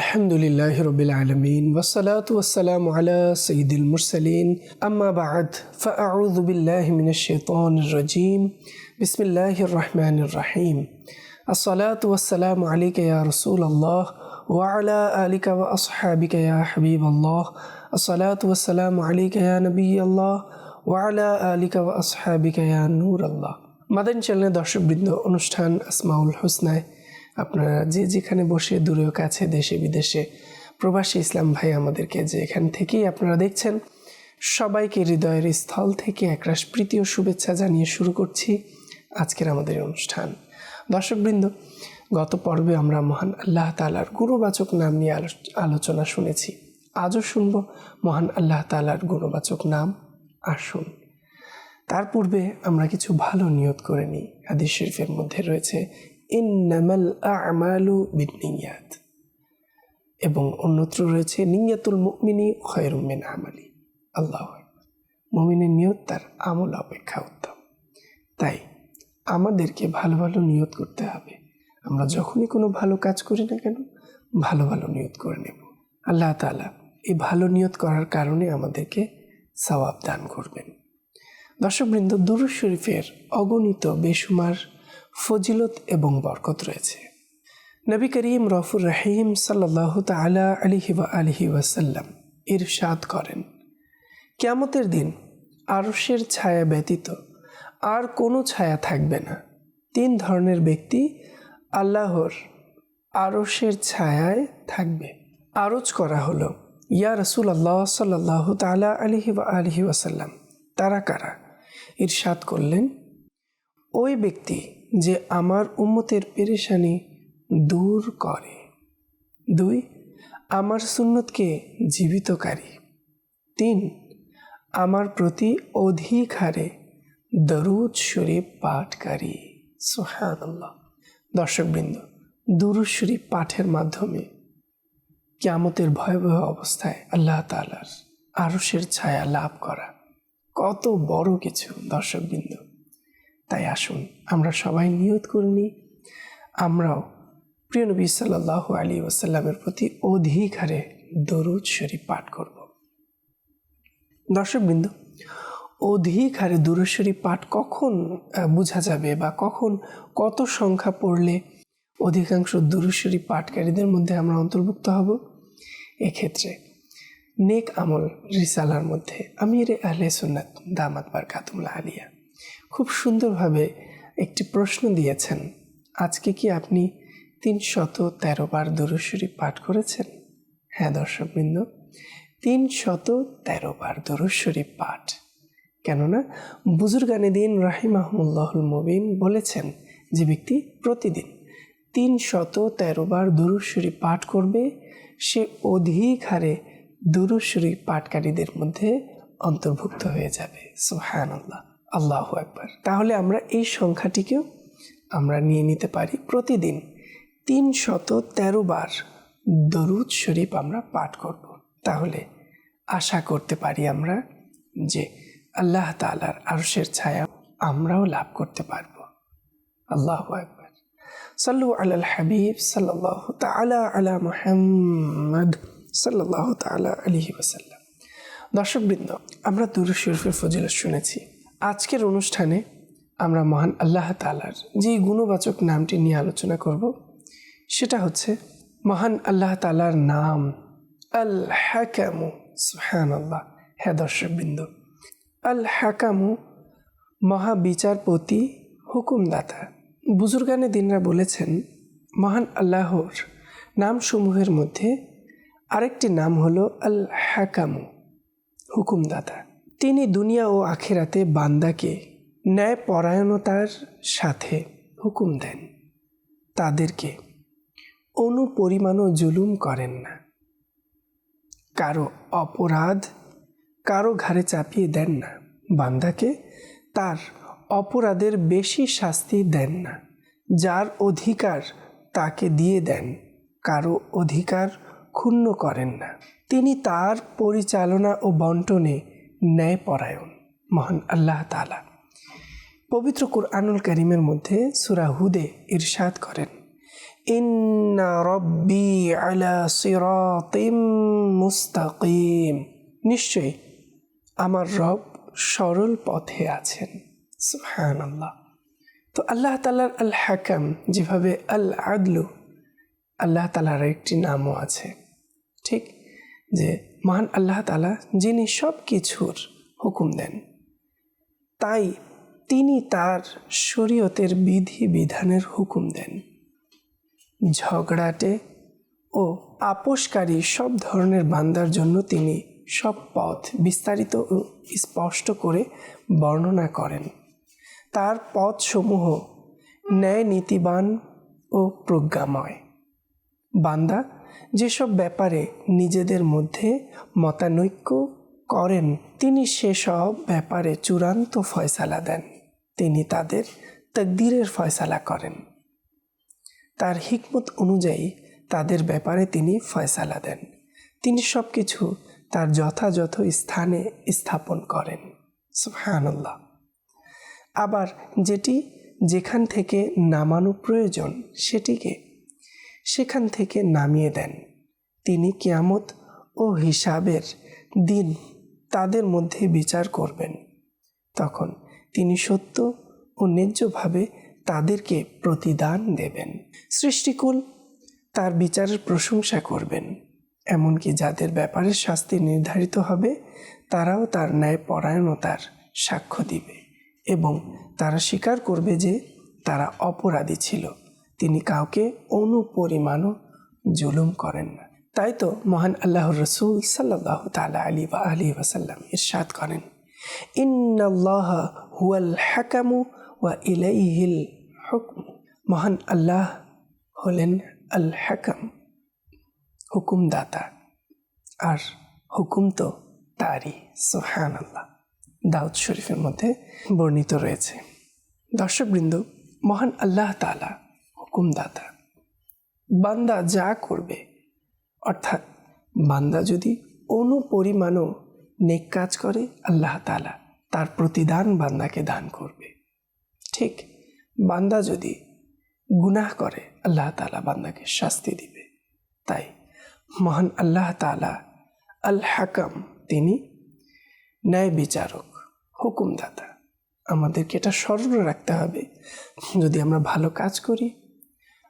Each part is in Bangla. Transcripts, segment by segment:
الحمد لله رب العالمين والصلاة والسلام على سيد المرسلين أما بعد فأعوذ بالله من الشيطان الرجيم بسم الله الرحمن الرحيم الصلاة والسلام عليك يا رسول الله وعلى آلك وأصحابك يا حبيب الله الصلاة والسلام عليك يا نبي الله وعلى آلك وأصحابك يا نور الله মাদান চ্যানেলের দর্শকবৃন্দ অনুষ্ঠান আসমাউল হোসনায় আপনারা যে যেখানে বসে দূরেও কাছে দেশে বিদেশে প্রবাসী ইসলাম ভাই আমাদেরকে যে এখান থেকেই আপনারা দেখছেন, সবাইকে হৃদয়ের স্থল থেকে একরাশ প্রীতি ও শুভেচ্ছা জানিয়ে শুরু করছি আজকের আমাদের অনুষ্ঠান। দর্শকবৃন্দ, গত পর্বে আমরা মহান আল্লাহ তালার গুণবাচক নাম নিয়ে আলো- আলোচনা শুনেছি। আজও শুনব মহান আল্লাহ তালার গুণবাচক নাম। আসুন। তার পূর্বে আমরা কিছু ভালো নিয়ত করে নিই। হাদিস শরীফের মধ্যে রয়েছে ইন্নামাল আমালু বিনিয়াত এবং অন্যত্র রয়েছে, নিয়াতুল মুমিনি খয়রুম মিন আমালি। আল্লাহ মুমিনের নিয়ত তার আমল অপেক্ষা উত্তম। তাই আমাদেরকে ভালো ভালো নিয়ত করতে হবে। আমরা যখনই কোনো ভালো কাজ করি না কেন, ভালো ভালো নিয়ত করে নেব। আল্লাহ তাআলা এই ভালো নিয়ত করার কারণে আমাদেরকে সওয়াব দান করবেন। দর্শকবৃন্দ দুরুজ শরীফের অগণিত বেসুমার ফজিলত এবং বরকত রয়েছে। নবী করিম রফুর রাহিম সাল্লাহ তালা আলিহি ওয়া আলিহি ওয়াসাল্লাম ইরশাদ করেন, কেয়ামতের দিন আরশের ছায়া ব্যতীত আর কোনো ছায়া থাকবে না। তিন ধরনের ব্যক্তি আল্লাহর আরশের ছায়ায় থাকবে। আরজ করা হলো, ইয়া রসুল আল্লাহ সাল্লাহ তালা আলিহি ওয়া আলিহি ওয়াসাল্লাম, তারা কারা? ইরশাদ করলেন, ওই ব্যক্তি যে আমার উম্মতের পেরেশানি দূর করে। দুই, আমার সুন্নতকে জীবিতকারী। তিন, আমার প্রতি অধিক হারে দরুদ শরীফ পাঠকারী। সোহানুল্লাহ দর্শকবৃন্দ, দুরুদ শরীফ পাঠের মাধ্যমে কিয়ামতের ভয়াবহ অবস্থায় আল্লাহ তালার আরসের ছায়া লাভ করা। কত বড় কিছু, দর্শকবৃন্দ। তাই আসুন, আমরা সবাই নিয়ত করে নিই। আমরাও প্রিয় নবী সাল্লাহ আলী ওসাল্লামের প্রতি অধিক হারে দরুদ শরীফ পাঠ করব। দর্শকবৃন্দ অধিক হারে দরুদ শরীফ পাঠ কখন বোঝা যাবে বা কখন কত সংখ্যা পড়লে অধিকাংশ দরুদ শরীফ পাঠকারীদের মধ্যে আমরা অন্তর্ভুক্ত হব? এক্ষেত্রে নেক আমল রিসালার মধ্যে আমির আহলে সুন্নাত দামাত বার কাতুমুল্লা আলিয়া খুব সুন্দরভাবে একটি প্রশ্ন দিয়েছেন। আজকে কি আপনি তিন শত তেরো বার দুরুশরী পাঠ করেছেন? হ্যাঁ দর্শকবৃন্দ তিন শত তেরো বার দুরুশরী পাঠ। কেননা বুজুর্গানে দিন রাহিমাহমুল্লাহুল মুবিন বলেছেন যে ব্যক্তি প্রতিদিন তিন শত তেরো বার দুরুশরী পাঠ করবে, সে অধিক হারে দুরুশরী পাঠকারীদের মধ্যে অন্তর্ভুক্ত হয়ে যাবে। সুহান আল্লাহ আল্লাহ একবার তাহলে আমরা এই সংখ্যাটিকেও আমরা নিয়ে নিতে পারি প্রতিদিন তিন শত তেরো বার দরুদ শরীফ আমরা পাঠ করব। তাহলে আশা করতে পারি আমরা যে আল্লাহ তালার আরশের ছায়া আমরাও লাভ করতে পারব। আল্লাহ একবার সাল্লু আলাল হাবিব সাল্লাহ তালা আলা মুহাম্মদ সাল্লাহ তালা আলহি ওসাল্লাম দর্শকবৃন্দ, আমরা দুরু শরীফের ফজিলত শুনেছি। আজকের অনুষ্ঠানে আমরা মহান আল্লাহ তালার যে গুণবাচক নামটি নিয়ে আলোচনা করব, সেটা হচ্ছে মহান আল্লাহ তালার নাম আল হাকামু সুহান আল্লাহ হ্যাঁ দর্শকবৃন্দ আল হাকামু মহাবিচারপতি, হুকুমদাতা। বুজুর্গানে দিনরা বলেছেন, মহান আল্লাহর নামসমূহের মধ্যে আরেকটি নাম হলো আল হাকামু হুকুমদাতা। তিনি দুনিয়া ও আখেরাতে বান্দাকে ন্যায় পরায়ণতার সাথে হুকুম দেন। তাদেরকে অনুপরিমাণও জুলুম করেন না। কারও অপরাধ কারও ঘাড়ে চাপিয়ে দেন না। বান্দাকে তার অপরাধের বেশি শাস্তি দেন না। যার অধিকার তাকে দিয়ে দেন, কারও অধিকার ক্ষুণ্ণ করেন না। তিনি তার পরিচালনা ও বন্টনে ন্যায়পরায়ণ মহান আল্লাহ তালা পবিত্র কুরআনুল করিমের মধ্যে সুরা হুদে ইরশাদ করেন নিশ্চয়ই আমার রব সরল পথে আছেন। সুহান আল্লাহ তো আল্লাহ তালার আল হাকাম যেভাবে আল আদলু আল্লাহ তালার একটি নামও আছে। ঠিক যে মহান আল্লাহ তালা যিনি সব কিছুর হুকুম দেন। তাই তিনি তার শরীয়তের বিধি বিধানের হুকুম দেন। ঝগড়াটে ও আপোষকারী সব ধরনের বান্দার জন্য তিনি সব পথ বিস্তারিত ও স্পষ্ট করে বর্ণনা করেন। তার পথসমূহ ন্যায় নীতিবান ও প্রজ্ঞাময়। বান্দা যেসব ব্যাপারে নিজেদের মধ্যে মতানৈক্য করেন, তিনি সেসব ব্যাপারে চূড়ান্ত ফয়সালা দেন। তিনি তাদের তকদিরের ফয়সালা করেন। তার হিকমত অনুযায়ী তাদের ব্যাপারে তিনি ফয়সালা দেন। তিনি সব কিছু তার যথাযথ স্থানে স্থাপন করেন। সুবহানাল্লাহ। আবার যেটি যেখান থেকে নামানো প্রয়োজন, সেটিকে সেখান থেকে নামিয়ে দেন। তিনি কিয়ামত ও হিসাবের দিন তাদের মধ্যে বিচার করবেন। তখন তিনি সত্য ও ন্যায্যভাবে তাদেরকে প্রতিদান দেবেন। সৃষ্টিকুল তার বিচারের প্রশংসা করবেন, এমনকি যাদের ব্যাপারে শাস্তি নির্ধারিত হবে, তারাও তার ন্যায় পরায়ণতার সাক্ষ্য দিবে এবং তারা স্বীকার করবে যে তারা অপরাধী ছিল। তিনি কাউকে অনুপরিমাণও জুলুম করেন না। তাই তো মহান আল্লাহ রসুল সাল্লাহ তালা আলী বা আলী ওয়াসাল্লাম ইরশাদ করেন, ইন্নাল্লাহ হুয়াল হাকামু ওয়া ইলাইহিল হুকম। মহান আল্লাহ হলেন আল হাকাম, হুকুমদাতা। আর হুকুম তো তারই সোহান আল্লাহ দাউদ শরীফের মধ্যে বর্ণিত রয়েছে। দর্শকবৃন্দ, মহান আল্লাহ তালা হুকুমদাতা বান্দা যা করবে। অর্থাৎ বান্দা যদি অনুপরিমাণও নেক কাজ করে, আল্লাহ তালা তার প্রতিদান বান্দাকে দান করবে। ঠিক বান্দা যদি গুনাহ করে, আল্লাহ তালা বান্দাকে শাস্তি দিবে। তাই মহান আল্লাহ তালা আল হাকাম তিনি ন্যায় বিচারক, হুকুমদাতা। আমাদেরকে এটা স্মরণ রাখতে হবে। যদি আমরা ভালো কাজ করি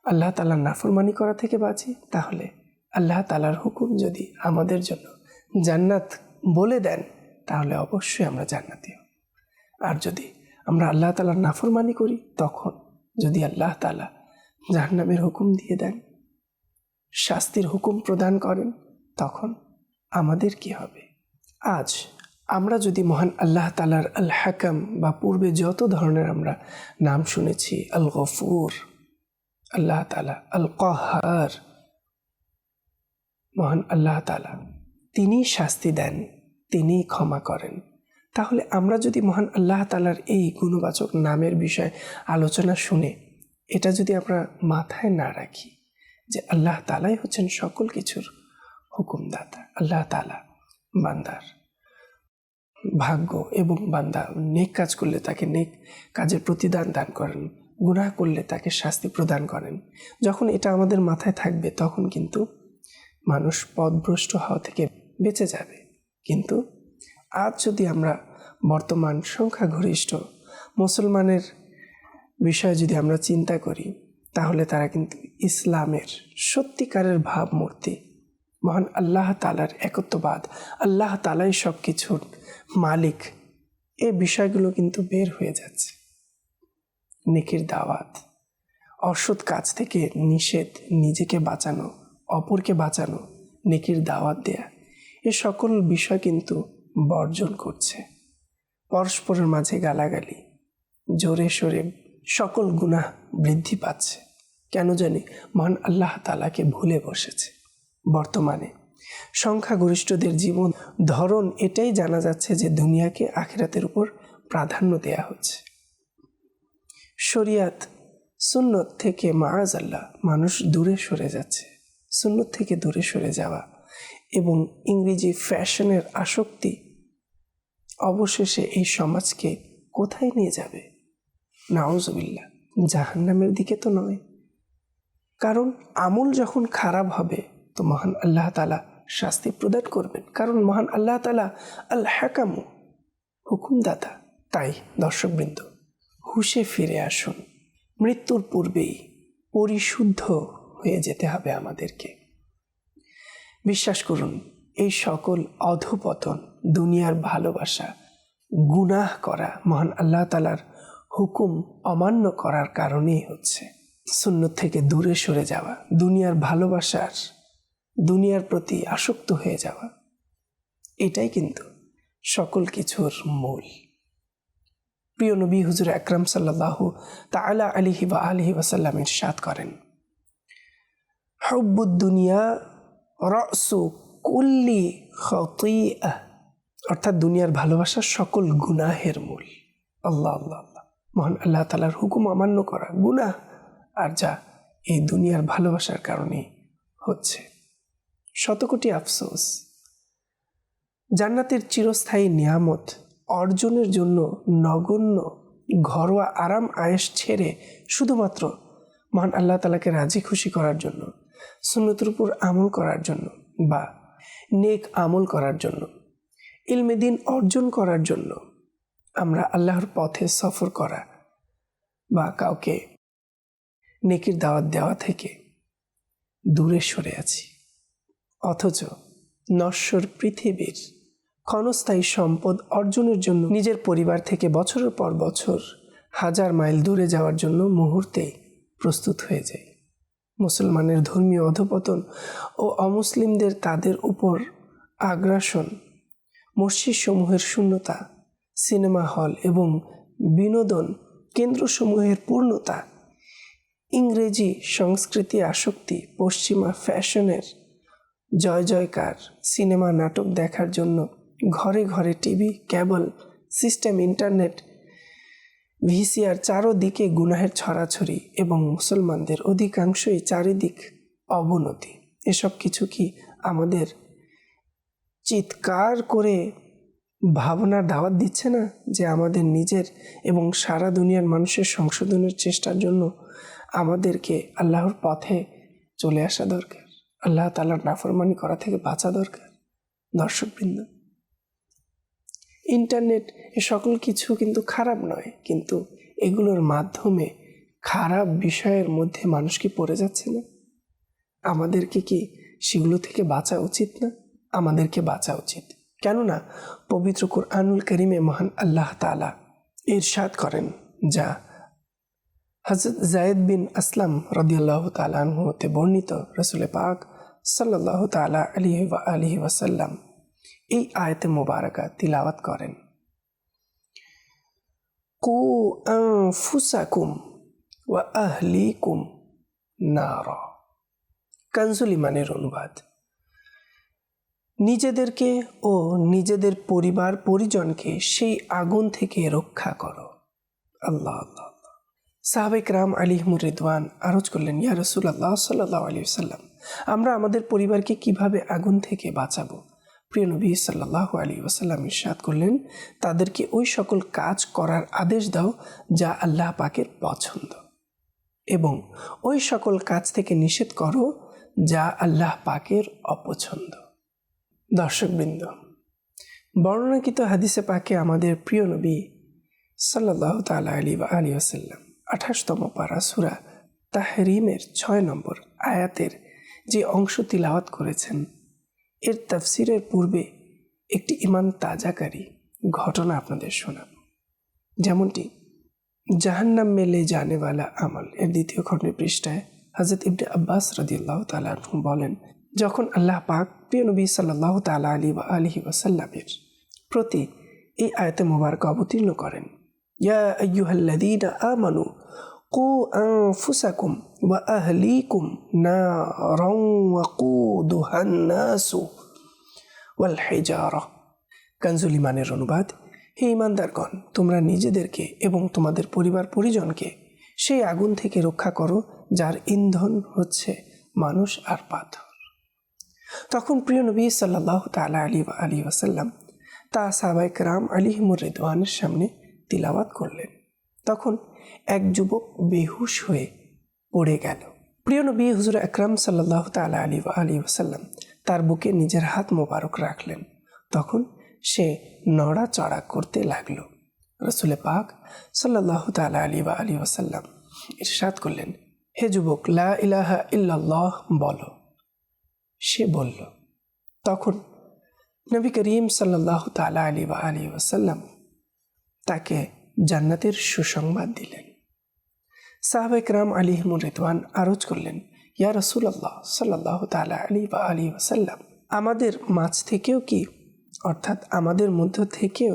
আল্লাহ তালার নাফরমানি করা থেকে বাঁচি, তাহলে আল্লাহ তালার হুকুম যদি আমাদের জন্য জান্নাত বলে দেন, তাহলে অবশ্যই আমরা জান্নাতি হব। আর যদি আমরা আল্লাহ তালার নাফরমানি করি, তখন যদি আল্লাহ তালা জাহান্নামের হুকুম দিয়ে দেন, শাস্তির হুকুম প্রদান করেন, তখন আমাদের কি হবে? আজ আমরা যদি মহান আল্লাহ তালার আল হাকাম বা পূর্বে যত ধরনের আমরা নাম শুনেছি আল গফুর আল্লাহ তালা আল কহার মহান আল্লাহ তালা তিনি শাস্তি দেন, তিনি ক্ষমা করেন। তাহলে আমরা যদি মহান আল্লাহ তালার এই গুণবাচক নামের বিষয়ে আলোচনা শুনে, এটা যদি আমরা মাথায় না রাখি যে আল্লাহ তালাই হচ্ছেন সকল কিছুর হুকুমদাতা, আল্লাহ তালা বান্দার ভাগ্য এবং বান্দা নেক কাজ করলে তাকে নেক কাজের প্রতিদান দান করেন। গুনাহ করলে তাকে শাস্তি প্রদান করেন। যখন এটা আমাদের মাথায় থাকবে, তখন কিন্তু মানুষ পদভ্রষ্ট হওয়া থেকে বেঁচে যাবে। কিন্তু আজ যদি আমরা বর্তমান সংখ্যাগরিষ্ঠ মুসলমানের বিষয়ে যদি আমরা চিন্তা করি, তাহলে তারা কিন্তু ইসলামের সত্যিকারের ভাবমূর্তি। মহান আল্লাহ তালার একত্ববাদ, আল্লাহ তালাই সব কিছুর মালিক। এ বিষয়গুলো কিন্তু বের হয়ে যাচ্ছে। নেকির দাওয়াত। অসৎ কাজ থেকে নিষেধ, নিজেকে বাঁচানো, অপরকে বাঁচানো, নেকির দাওয়াত দেয়া, এ সকল বিষয় কিন্তু বর্জন করছে। পরস্পরের মাঝে গালাগালি, জোরে সোরে সকল গুনাহ বৃদ্ধি পাচ্ছে। কেন জানি মহান আল্লাহ তালাকে ভুলে বসেছে। বর্তমানে সংখ্যাগরিষ্ঠদের জীবন, ধরন এটাই জানা যাচ্ছে যে দুনিয়াকে আখেরাতের উপর প্রাধান্য দেয়া হচ্ছে। শরিয়াত, সুন্নত থেকে মারাজ আল্লাহ মানুষ দূরে সরে যাচ্ছে। সুন্নত থেকে দূরে সরে যাওয়া এবং ইংরেজি ফ্যাশনের আসক্তি অবশেষে এই সমাজকে কোথায় নিয়ে যাবে? নাওজবিল্লা জাহান্নামের দিকে তো নয়। কারণ আমল যখন খারাপ হবে, তো মহান আল্লাহ তালা শাস্তি প্রদান করবেন। কারণ মহান আল্লাহ তালা আল হ্যাকামু হুকুমদাতা। তাই দর্শকবৃন্দ হুশে ফিরে আসুন। মৃত্যুর পূর্বেই পরিশুদ্ধ হয়ে যেতে হবে আমাদেরকে। বিশ্বাস করুন, এই সকল অধপতন, দুনিয়ার ভালোবাসা, গুনাহ করা মহান আল্লাহ তালার হুকুম অমান্য করার কারণেই হচ্ছে। সুন্নত থেকে দূরে সরে যাওয়া, দুনিয়ার ভালোবাসার, দুনিয়ার প্রতি আসক্ত হয়ে যাওয়া, এটাই কিন্তু সকল কিছুর মূল। প্রিয় নবী হুজুর আকরাম সাল্লাহু তালা আলিহি বা আলিহি ওয়াসাল্লাম ইরশাদ করেন। হব্বুদ্দুনিয়া রসু কুল্লি অর্থাৎ দুনিয়ার ভালোবাসা সকল গুনাহের মূল। আল্লাহ আল্লাহ আল্লাহ। মহান আল্লাহ তালার হুকুম অমান্য করা গুনাহ। আর যা এই দুনিয়ার ভালোবাসার কারণে হচ্ছে। শতকোটি আফসোস। জান্নাতের চিরস্থায়ী নিয়ামত অর্জনের জন্য নগণ্য, ঘরোয়া আরাম আয়েস ছেড়ে শুধুমাত্র মহান আল্লাহ তালাকে রাজি খুশি করার জন্য, সুন্নতের উপর আমল করার জন্য বা নেক আমল করার জন্য ইলমেদিন অর্জন করার জন্য আমরা আল্লাহর পথে সফর করা বা কাউকে নেকির দাওয়াত দেওয়া থেকে দূরে সরে আছি। অথচ নশ্বর পৃথিবীর ক্ষণস্থায়ী সম্পদ অর্জনের জন্য নিজের পরিবার থেকে বছরের পর বছর হাজার মাইল দূরে যাওয়ার জন্য মুহূর্তে প্রস্তুত হয়ে যায়। মুসলমানের ধর্মীয় অধপতন ও অমুসলিমদের তাদের উপর আগ্রাসন, মসজিদসমূহের শূন্যতা, সিনেমা হল এবং বিনোদন কেন্দ্রসমূহের পূর্ণতা, ইংরেজি সংস্কৃতি আসক্তি, পশ্চিমা ফ্যাশনের জয় জয়কার সিনেমা নাটক দেখার জন্য ঘরে ঘরে TV cable system, internet, VCR চারোদিকে গুনাহের ছড়াছড়ি এবং মুসলমানদের অধিকাংশই চারিদিক অবনতি। এসব কিছু কি আমাদের চিৎকার করে ভাবনার দাওয়াত দিচ্ছে না যে আমাদের নিজের এবং সারা দুনিয়ার মানুষের সংশোধনের চেষ্টার জন্য আমাদেরকে আল্লাহর পথে চলে আসা দরকার? আল্লাহ তালার নাফরমানি করা থেকে বাঁচা দরকার। দর্শকবৃন্দ ইন্টারনেট এ সকল কিছু কিন্তু খারাপ নয়, কিন্তু এগুলোর মাধ্যমে খারাপ বিষয়ের মধ্যে মানুষ কি পড়ে যাচ্ছে না? আমাদেরকে কি সেগুলো থেকে বাঁচা উচিত না? আমাদেরকে বাঁচা উচিত। কেননা পবিত্র কোরআনুল করিমে মহান আল্লাহ তালা ইরশাদ করেন যা হজরত জায়দ বিন আসলাম রদিয়াল্লাহ তালাহ বর্ণিত রসুল পাক সাল্লাহ তালা আলী আলহি ওয়াসাল্লাম। এই আয়তে মোবারকা তিলাওয়াত করেন। কু ফুসাকুম ওয়া আহলিকুম নার। কানজুল ইমানের অনুবাদ। নিজেদেরকে ও নিজেদের পরিবার, পরিজনকে সেই আগুন থেকে রক্ষা করো। আল্লাহ আল্লাহ সাহাবেক রাম আলিহমুর রিদওয়ান আরজ করলেন, ইয়া রসুল আল্লাহ সাল্লাহ আলী সাল্লাম আমরা আমাদের পরিবারকে কীভাবে আগুন থেকে বাঁচাবো? প্রিয় নবী সাল্লাহ আলী ওসাল্লাম ইরশাদ করলেন, তাদেরকে ওই সকল কাজ করার আদেশ দাও যা আল্লাহ পাকের পছন্দ। এবং ওই সকল কাজ থেকে নিষেধ করো যা আল্লাহ পাকের অপছন্দ। দর্শকবৃন্দ, বর্ণনাকৃত হাদিসে পাকে আমাদের প্রিয় নবী সাল্লাহ তালা আলী বা আলী আসাল্লাম আঠাশতম পারা সুরা তাহরিমের ছয় নম্বর আয়াতের যে অংশ তিলাওয়াত করেছেন এর তাফসিরের পূর্বে একটি ইমান তাজাকারী ঘটনা আপনাদের শোনাব। যেমনটি, জাহান্নাম মেলে জানেওয়ালা আমল এর দ্বিতীয় খণ্ডের পৃষ্ঠায় হজরত ইবনে আব্বাস রদিয়াল্লাহ তালা বলেন, যখন আল্লাহ পাক প্রিয় নবী সাল্লাহ তালা আলী বা আলহি ওয়াসাল্লামের প্রতি এই আয়তে মোবারক অবতীর্ণ করেন, ইয়া আইয়ুহাল্লাযীনা আমানু আহলিকুম নারান ওয়াকুদুহান নাসু ওয়াল হিজারা কানজুল ইমানের অনুবাদ, হে ইমানদারগণ, তোমরা নিজেদেরকে এবং তোমাদের পরিবার পরিজনকে সেই আগুন থেকে রক্ষা করো, যার ইন্ধন হচ্ছে মানুষ আর পাথর। তখন প্রিয় নবী সাল্লাহ তালা আলী আলী ওয়াসাল্লাম তা সাবাইক রাম আলী রিদওয়ানের সামনে তিলাওয়াত করলেন। তখন এক যুবক বেহুশ হয়ে পড়ে গেল। প্রিয় নবী হুজুর আকরাম সাল্লাহ তালা আলী আলী ওসাল্লাম তার বুকে নিজের হাত মোবারক রাখলেন। তখন সে নড়াচড়া করতে লাগল। রসুলে পাক সাল্লাহ তালা আলী বা আলী ওসাল্লাম ইরশাদ করলেন, হে যুবক, লা ইলাহা ইল্লাল্লাহ বলো। সে বলল, তখন নবী করিম সাল্লাহ তালা আলী বা আলী ওসাল্লাম তাকে জান্নাতের সুসংবাদ দিলেন সাহাব ইকরাম আলিহমুর রিদওয়ান আরজ করলেন ইয়া রসুল আল্লাহ সাল্লাহ তালা আলী বা আলী ওসাল্লাম আমাদের মাছ থেকেও কি অর্থাৎ আমাদের মধ্য থেকেও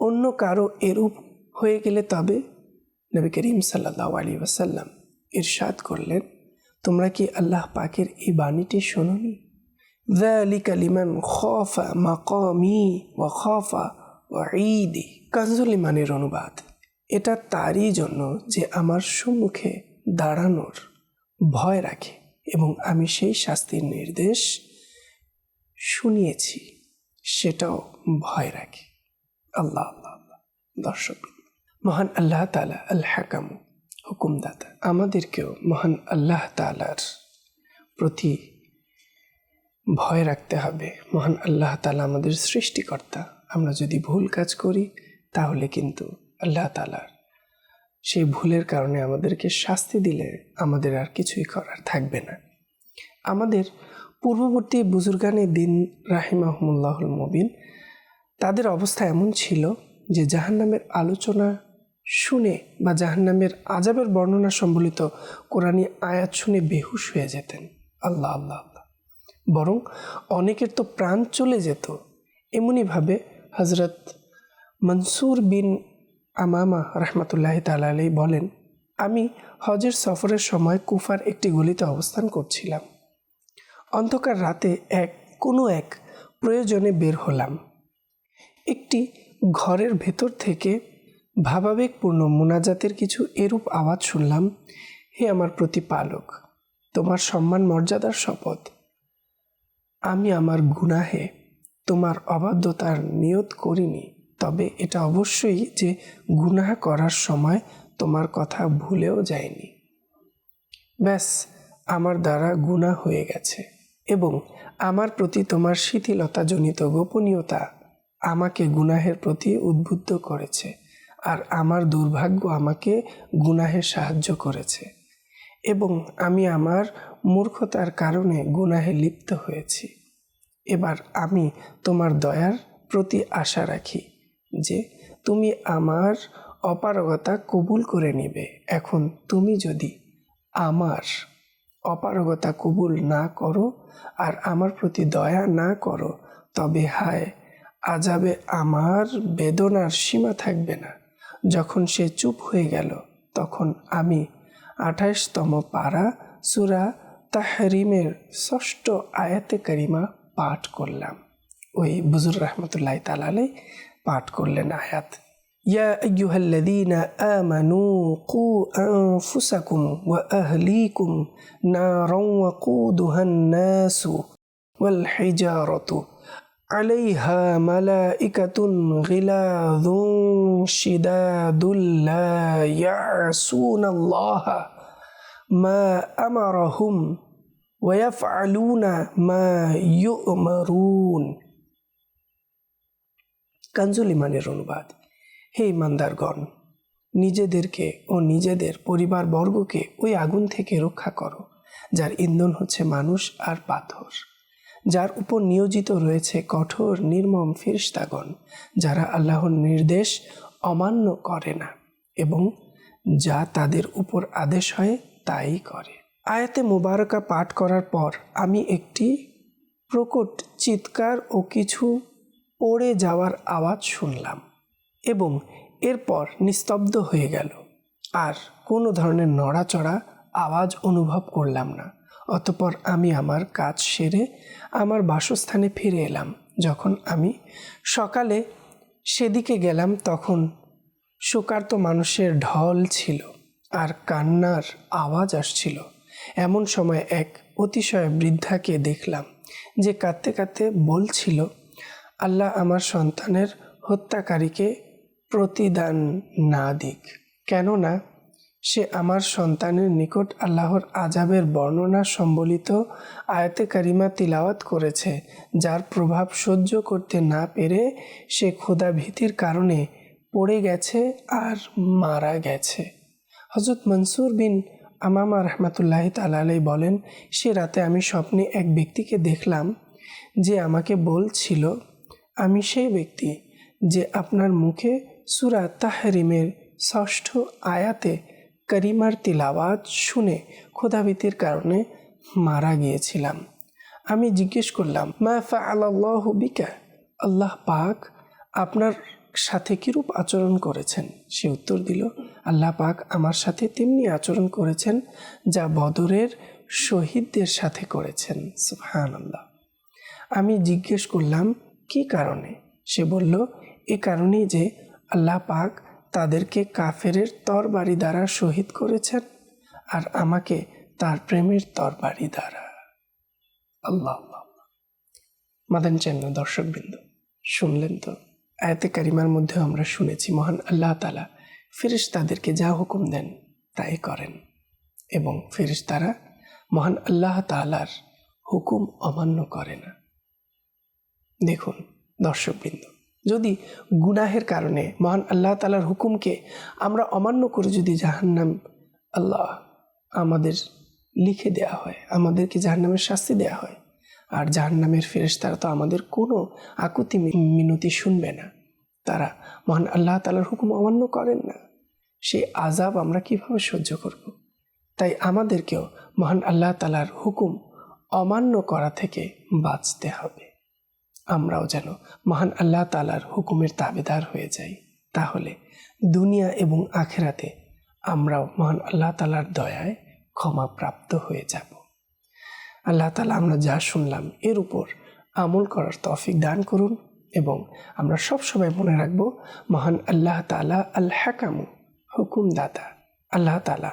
অন্য কারো এরূপ হয়ে গেলে তবে নবী করিম সাল্লাহ আলী ওসাল্লাম ইরশাদ করলেন তোমরা কি আল্লাহ পাকের এই বাণীটি শোনোনি ذلك لمن خاف مقامي وخاف ঈদি কাজুল ইমানের অনুবাদ। এটা তারই জন্য যে আমার সম্মুখে দাঁড়ানোর ভয় রাখে এবং আমি সেই শাস্তির নির্দেশ শুনিয়েছি, সেটাও ভয় রাখে। আল্লাহ আল্লাহ আল্লাহ, দর্শক, মহান আল্লাহ তালা আল হাকাম হুকুমদাতা, আমাদেরকেও মহান আল্লাহ তালার প্রতি ভয় রাখতে হবে। মহান আল্লাহ তালা আমাদের সৃষ্টিকর্তা আমরা যদি ভুল কাজ করি, তাহলে কিন্তু আল্লাহ তালার সেই ভুলের কারণে আমাদেরকে শাস্তি দিলে আমাদের আর কিছুই করার থাকবে না। আমাদের পূর্ববর্তী বুজুর্গানে দিন রাহিম রাহিমাহমুল্লাহুল মবিন, তাদের অবস্থা এমন ছিল যে জাহান্নামের আলোচনা শুনে বা জাহান্নামের আজাবের বর্ণনা সম্বলিত কোরআনী আয়াত শুনে বেহুশ হয়ে যেতেন। আল্লাহ আল্লাহ আল্লাহ। বরং অনেকের তো প্রাণ চলে যেত। এমনইভাবে হজরত মনসুর বিন আমামা রহমতুল্লাহ তালাই বলেন, আমি হজের সফরের সময় কুফার একটি গলিতে অবস্থান করছিলাম। অন্ধকার রাতে এক, কোনো এক প্রয়োজনে বের হলাম। একটি ঘরের ভেতর থেকে ভাবাবেগপূর্ণ মোনাজাতের কিছু এরূপ আওয়াজ শুনলাম, হে আমার প্রতিপালক, তোমার সম্মান মর্যাদার শপথ। আমি আমার গুনাহে তোমার অবাধ্যতার নিয়ত করিনি। তবে এটা অবশ্যই যে গুনাহ করার সময় তোমার কথা ভুলেও যায়নি। ব্যাস, আমার দ্বারা গুণা হয়ে গেছে এবং আমার প্রতি তোমার শিথিলতাজনিত গোপনীয়তা আমাকে গুনাহের প্রতি উদ্বুদ্ধ করেছে আর আমার দুর্ভাগ্য আমাকে গুনাহে সাহায্য করেছে এবং আমি আমার মূর্খতার কারণে গুনাহে লিপ্ত হয়েছি। এবার আমি তোমার দয়ার প্রতি আশা রাখি যে তুমি আমার অপারগতা কবুল করে নিবে। এখন তুমি যদি আমার অপারগতা কবুল না করো আর আমার প্রতি দয়া না করো, তবে হায়, আজাবে আমার বেদনার সীমা থাকবে না। যখন সে চুপ হয়ে গেল, তখন আমি আঠাশতম পারা সুরা তাহরিমের ষষ্ঠ আয়াতে করিমা পাঠ করলাম ওই বুজুর রহমতুল্লাহ তালালে পাঠ করলেন আয়াত ইয়া আইয়ুহাল্লাযীনা আমানু কু আনফুসাকুম ওয়া আহলিকুম নারাও ওয়া কুদুহান নাসু ওয়াল হিজারাতু আলাইহা মালাইকাতুন গিলাযুন শিদাদুল লা ইয়াসুনাল্লাহা মা আমারাহুম وَيَفْعَلُونَ مَا يُؤْمَرُونَ. মারুন কাঞ্জুল ইমানের অনুবাদ। হে ইমানদারগণ, নিজেদেরকে ও নিজেদের পরিবার বর্গকে ওই আগুন থেকে রক্ষা করো, যার ইন্ধন হচ্ছে মানুষ আর পাথর, যার উপর নিয়োজিত রয়েছে কঠোর নির্মম ফিরস্তাগণ যারা আল্লাহর নির্দেশ অমান্য করে না এবং যা তাদের উপর আদেশ হয় তাই করে। আয়াতে মুবারকা পাঠ করার পর আমি একটি প্রকট চিৎকার ও কিছু পড়ে যাওয়ার আওয়াজ শুনলাম এবং এরপর নিস্তব্ধ হয়ে গেল। আর কোনো ধরনের নড়াচড়া আওয়াজ অনুভব করলাম না। অতপর আমি আমার কাজ সেরে আমার বাসস্থানে ফিরে এলাম। যখন আমি সকালে সেদিকে গেলাম তখন শোকার্ত মানুষের ঢল ছিল আর কান্নার আওয়াজ আসছিল। এমন সময় এক অতিশয় বৃদ্ধাকে দেখলাম, যে কাঁদতে কাঁদতে বলছিল, আল্লাহ আমার সন্তানের হত্যাকারীকে প্রতিদান না দিক। কেননা সে আমার সন্তানের নিকট আল্লাহর আজাবের বর্ণনা সম্বলিত আয়াতে কারিমা তিলাওয়াত করেছে, যার প্রভাব সহ্য করতে না পেরে সে ক্ষুদা ভীতির কারণে পড়ে গেছে আর মারা গেছে। হজরত মনসুর বিন আমামা রহমতুল্লাহ তালাই বলেন, সে রাতে আমি স্বপ্নে এক ব্যক্তিকে দেখলাম যে আমাকে বলছিল, আমি সেই ব্যক্তি যে আপনার মুখে সুরা তাহরিমের ষষ্ঠ আয়াতে করিমার তিলাওয়াত শুনে ক্ষুধাভীতির কারণে মারা গিয়েছিলাম। আমি জিজ্ঞেস করলাম, মা ফা আল্লাহ বিকা? আল্লাহ পাক আপনার সাথে কিরূপ আচরণ করেছেন? সে উত্তর দিল আল্লাহ পাক আমার সাথে তেমনি আচরণ করেছেন যা বদরের শহীদদের সাথে করেছেন। সুহান আল্লাহ আমি জিজ্ঞেস করলাম, কি কারণে? সে বলল, এ কারণেই যে আল্লাহ পাক তাদেরকে কাফেরের তরবারি দ্বারা শহীদ করেছেন আর আমাকে তার প্রেমের তরবারি দ্বারা। আল্লাহ মাদান চেন্ন, দর্শকবৃন্দ, শুনলেন তো? আয়াতে কারিমার মধ্যে আমরা শুনেছি, মহান আল্লাহ তালা ফিরিস তাদেরকে যা হুকুম দেন, তাই করেন। এবং ফিরিস তারা মহান আল্লাহ তালার হুকুম অমান্য করে না। দেখুন, দর্শকবৃন্দ, যদি গুনাহের কারণে মহান আল্লাহ তালার হুকুমকে আমরা অমান্য করে যদি জাহান্নাম, আল্লাহ আমাদের লিখে দেয়া হয়, আমাদেরকে জাহান্নামের শাস্তি দেয়া হয়, আর জাহান্নামের ফেরেশতারা তো আমাদের কোনো আকুতি মিনতি শুনবে না, তারা মহান আল্লাহ তালার হুকুম অমান্য করেন না। সেই আজাব আমরা কীভাবে সহ্য করব। তাই আমাদেরকেও মহান আল্লাহ তালার হুকুম অমান্য করা থেকে বাঁচতে হবে। আমরাও যেন মহান আল্লাহ তালার হুকুমের তাবেদার হয়ে যাই। তাহলে দুনিয়া এবং আখেরাতে আমরাও মহান আল্লাহ তালার দয়ায় ক্ষমা প্রাপ্ত হয়ে যাব। আল্লাহ তালা আমরা যা শুনলাম, এর উপর আমল করার তফিক দান করুন এবং আমরা সবসময় মনে রাখব, মহান আল্লাহ তালা আল হ্যাকামু হুকুমদাতা, আল্লাহ তালা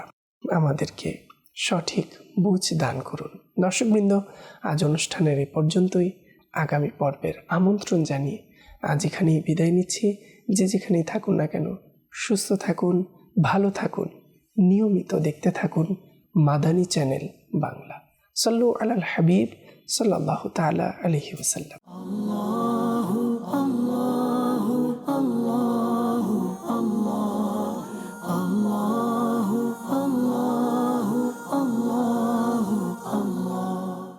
আমাদেরকে সঠিক বুঝ দান করুন। দর্শকবৃন্দ, আজ অনুষ্ঠানের এ পর্যন্তই। আগামী পর্বের আমন্ত্রণ জানিয়ে আজ এখানেই বিদায় নিচ্ছি। যে যেখানেই থাকুন না কেন, সুস্থ থাকুন, ভালো থাকুন, নিয়মিত দেখতে থাকুন মাদানী চ্যানেল বাংলা। সাল্লু আলাল হাবিব সাল্লাহ তালা আলহি ওসাল্লাম